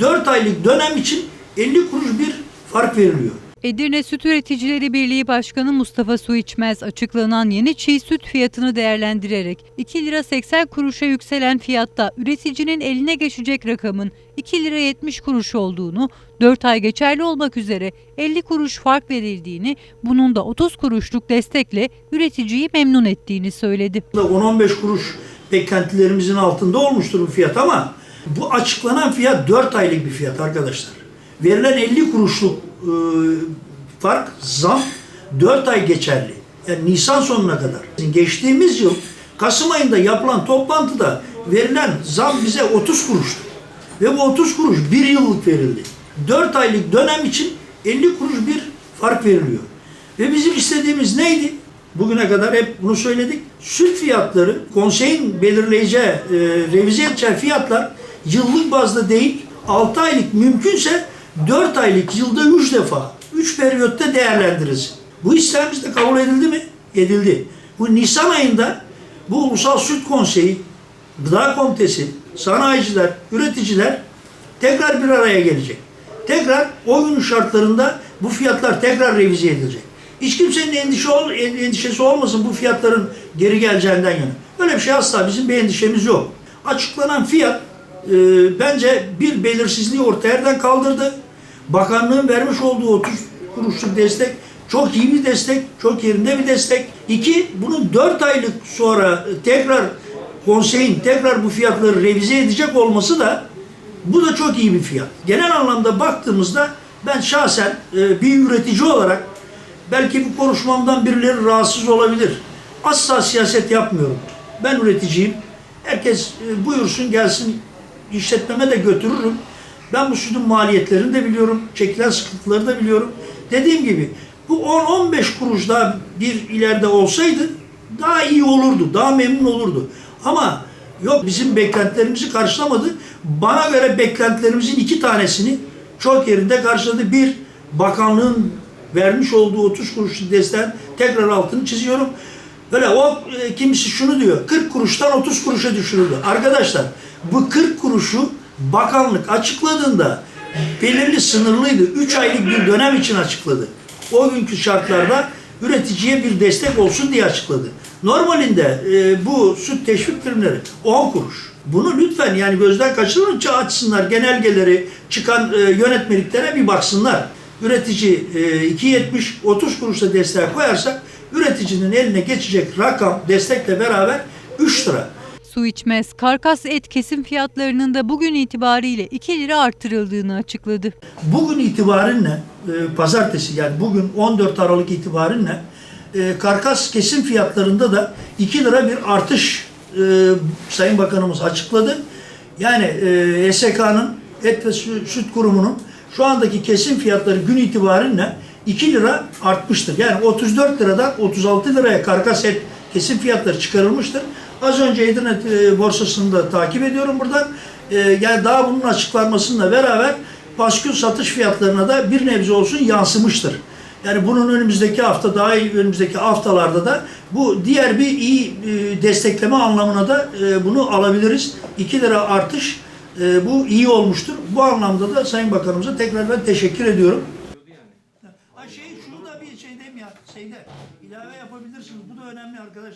4 aylık dönem için 50 kuruş bir fark veriliyor. Edirne Süt Üreticileri Birliği Başkanı Mustafa Su İçmez açıklanan yeni çiğ süt fiyatını değerlendirerek 2 lira 80 kuruşa yükselen fiyatta üreticinin eline geçecek rakamın 2 lira 70 kuruş olduğunu, 4 ay geçerli olmak üzere 50 kuruş fark verildiğini, bunun da 30 kuruşluk destekle üreticiyi memnun ettiğini söyledi. 10-15 kuruş beklentilerimizin altında olmuştur bu fiyat ama bu açıklanan fiyat 4 aylık bir fiyat arkadaşlar. Verilen 50 kuruşluk e, fark zam 4 ay geçerli. Yani Nisan sonuna kadar. Geçtiğimiz yıl Kasım ayında yapılan toplantıda verilen zam bize 30 kuruştu. Ve bu 30 kuruş bir yıllık verildi. 4 aylık dönem için 50 kuruş bir fark veriliyor. Ve bizim istediğimiz neydi? Bugüne kadar hep bunu söyledik. Süt fiyatları konseyin belirleyeceği, e, revize edeceği fiyatlar yıllık bazda değil 6 aylık mümkünse 4 aylık yılda 3 defa 3 periyotta değerlendirilsin. Bu isteğimiz de kabul edildi mi? Edildi. Bu Nisan ayında bu Ulusal Süt Konseyi, Gıda Komitesi, sanayiciler, üreticiler tekrar bir araya gelecek. Tekrar o günün şartlarında bu fiyatlar tekrar revize edilecek. Hiç kimsenin endişe ol, endişesi olmasın bu fiyatların geri geleceğinden yana. Öyle bir şey asla bizim bir endişemiz yok. Açıklanan fiyat e, bence bir belirsizliği ortadan kaldırdı. Bakanlığın vermiş olduğu 30 kuruşluk destek çok iyi bir destek, çok yerinde bir destek. İki, bunun 4 aylık sonra tekrar konseyin tekrar bu fiyatları revize edecek olması da bu da çok iyi bir fiyat. Genel anlamda baktığımızda ben şahsen e, bir üretici olarak belki bu konuşmamdan birileri rahatsız olabilir. Asla siyaset yapmıyorum. Ben üreticiyim. Herkes e, buyursun gelsin işletmeme de götürürüm. Ben bu sütün maliyetlerini de biliyorum. Çekilen sıkıntıları da biliyorum. Dediğim gibi bu 10-15 kuruş daha bir ileride olsaydı daha iyi olurdu. Daha memnun olurdu. Ama yok bizim beklentilerimizi karşılamadı. Bana göre beklentilerimizin iki tanesini çok yerinde karşıladı. Bir, bakanlığın vermiş olduğu 30 kuruşluk desteğin tekrar altını çiziyorum. Böyle o e, kimisi şunu diyor. 40 kuruştan 30 kuruşa düşürüldü. Arkadaşlar bu 40 kuruşu bakanlık açıkladığında belirli sınırlıydı. 3 aylık bir dönem için açıkladı. O günkü şartlarda üreticiye bir destek olsun diye açıkladı. Normalinde e, bu süt teşvik primleri 10 kuruş. Bunu lütfen yani gözden kaçırmayınca açsınlar. Genelgeleri çıkan e, yönetmeliklere bir baksınlar. Üretici e, 2.70 30 kuruşla destek koyarsak üreticinin eline geçecek rakam destekle beraber 3 lira. Su içmez, karkas et kesim fiyatlarının da bugün itibariyle 2 lira artırıldığını açıkladı. Bugün itibariyle e, pazartesi yani bugün 14 Aralık itibariyle e, karkas kesim fiyatlarında da 2 lira bir artış e, Sayın Bakanımız açıkladı. Yani e, SK'nın Et ve Sü- Süt Kurumu'nun şu andaki kesim fiyatları gün itibariyle 2 lira artmıştır. Yani 34 liradan 36 liraya karkas et kesim fiyatları çıkarılmıştır. Az önce Edirne e, borsasını da takip ediyorum buradan. E, yani daha bunun açıklanmasıyla beraber paskül satış fiyatlarına da bir nebze olsun yansımıştır. Yani bunun önümüzdeki hafta daha iyi önümüzdeki haftalarda da bu diğer bir iyi e, destekleme anlamına da bunu alabiliriz. 2 lira artış bu iyi olmuştur. Bu anlamda da Sayın Bakanımıza tekrar ben teşekkür ediyorum şeyde ilave yapabilirsiniz. Bu da önemli arkadaşlar.